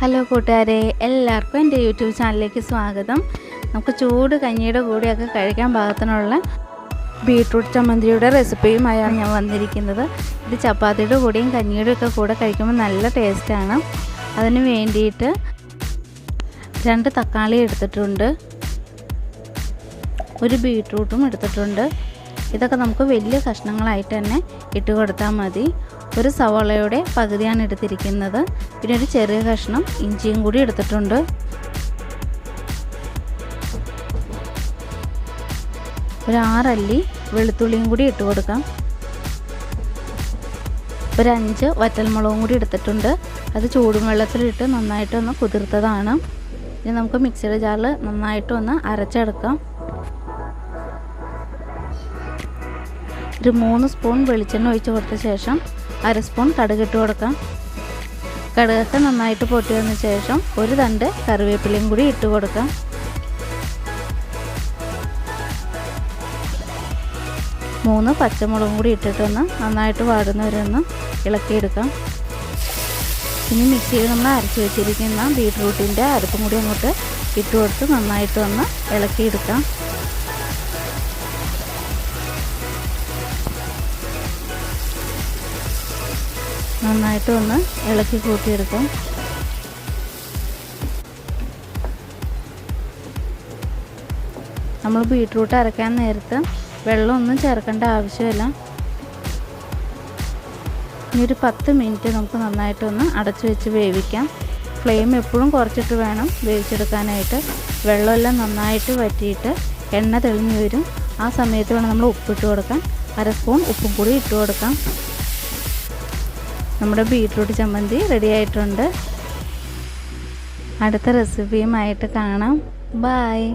Hello കൂട്ടുകാരെ എല്ലാവർക്കും എന്റെ യൂട്യൂബ് ചാനലിലേക്ക് സ്വാഗതം. നമുക്ക് ചൂട് കഞ്ഞിയുടെ കൂടെയൊക്കെ കഴിക്കാൻ പാകത്തിനുള്ള ബീട്രൂട്ട് ചമ്മന്തിയുടെ റെസിപ്പിയുമായാണ് ഞാൻ വന്നിരിക്കുന്നത്. ഇത് ചപ്പാത്തിയുടെ കൂടെയും കഞ്ഞിയുടെ ഒക്കെ കൂടെ കഴിക്കുമ്പോൾ നല്ല ടേസ്റ്റാണ്. അതിന് വേണ്ടിയിട്ട് രണ്ട് തക്കാളി എടുത്തിട്ടുണ്ട്. ഒരു ബീട്രൂട്ടും എടുത്തിട്ടുണ്ട്. ഇതൊക്കെ നമുക്ക് വലിയ കഷ്ണങ്ങളായിട്ട് തന്നെ ഇട്ട് കൊടുത്താൽ മതി. ഒരു സവാളയുടെ പകുതിയാണ് എടുത്തിരിക്കുന്നത്. പിന്നെ ഒരു ചെറിയ കഷ്ണം ഇഞ്ചിയും കൂടി എടുത്തിട്ടുണ്ട്. ഒരു ആറല്ലി വെളുത്തുള്ളിയും കൂടി ഇട്ട് കൊടുക്കാം. ഒരു അഞ്ച് വറ്റൽമുളകും കൂടി എടുത്തിട്ടുണ്ട്. അത് ചൂടും വെള്ളത്തിലിട്ട് നന്നായിട്ടൊന്ന് കുതിർത്തതാണ്. ഇനി നമുക്ക് മിക്സിയുടെ ജാറിൽ നന്നായിട്ടൊന്ന് അരച്ചെടുക്കാം. ഒരു മൂന്ന് സ്പൂൺ വെളിച്ചെണ്ണ ഒഴിച്ച് കൊടുത്ത ശേഷം അര സ്പൂൺ കടുകിട്ട് കൊടുക്കാം. കടുകൊക്കെ നന്നായിട്ട് പൊട്ടി വന്ന ശേഷം ഒരു തണ്ട് കറിവേപ്പിലയും കൂടി ഇട്ട് കൊടുക്കാം. മൂന്ന് പച്ചമുളകും കൂടി ഇട്ടിട്ടൊന്ന് നന്നായിട്ട് വാടുന്നവരൊന്ന് ഇളക്കിയെടുക്കാം. ഇനി മിക്സിയിൽ നമ്മൾ അരച്ച് വെച്ചിരിക്കുന്ന ബീട്രൂട്ടിന്റെ അരപ്പും കൂടി അങ്ങോട്ട് ഇട്ട് കൊടുത്ത് നന്നായിട്ട് ഒന്ന് ഇളക്കിയെടുക്കാം. നന്നായിട്ട് ഒന്ന് ഇളക്കി കൂട്ടിയെടുക്കും. നമ്മൾ ബീട്രൂട്ട് അരക്കാൻ നേരത്ത് വെള്ളമൊന്നും ചേർക്കേണ്ട ആവശ്യമില്ല. ഇനി ഒരു പത്ത് മിനിറ്റ് നമുക്ക് നന്നായിട്ടൊന്ന് അടച്ചു വെച്ച് വേവിക്കാം. ഫ്ലെയിം എപ്പോഴും കുറച്ചിട്ട് വേണം വേവിച്ചെടുക്കാനായിട്ട്. വെള്ളമെല്ലാം നന്നായിട്ട് വറ്റിയിട്ട് എണ്ണ തെളിഞ്ഞു വരും. ആ സമയത്ത് വേണം നമ്മൾ ഉപ്പിട്ട് കൊടുക്കാൻ. അര സ്പൂൺ ഉപ്പും കൂടി ഇട്ട് കൊടുക്കാം. നമ്മുടെ ബീട്രൂട്ട് ചമ്മന്തി റെഡി ആയിട്ടുണ്ട്. അടുത്ത റെസിപ്പിയുമായിട്ട് കാണാം. ബായ്